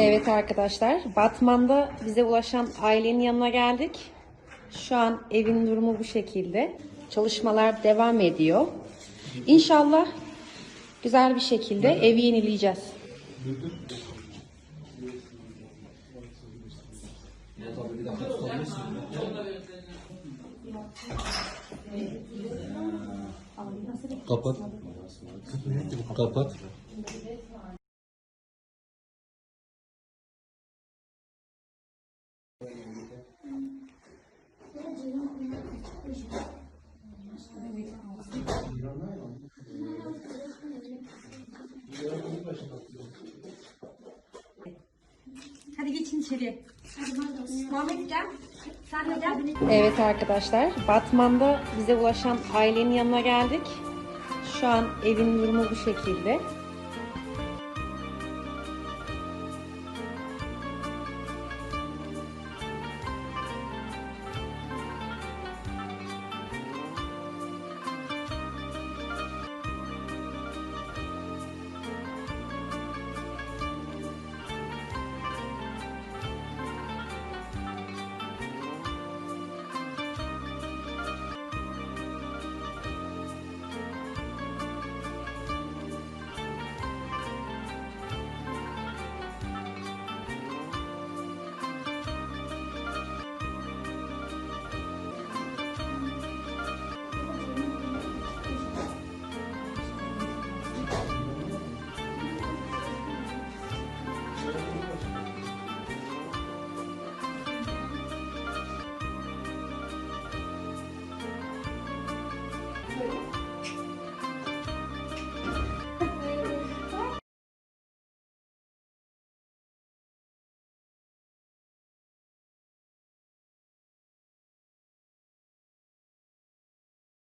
Evet arkadaşlar, Batman'da bize ulaşan ailenin yanına geldik. Şu an evin durumu bu şekilde. Çalışmalar devam ediyor. İnşallah güzel bir şekilde evi yenileyeceğiz. Kapat. Kapat. Evet arkadaşlar, Batman'da bize ulaşan ailenin yanına geldik. Şu an evin durumu bu şekilde.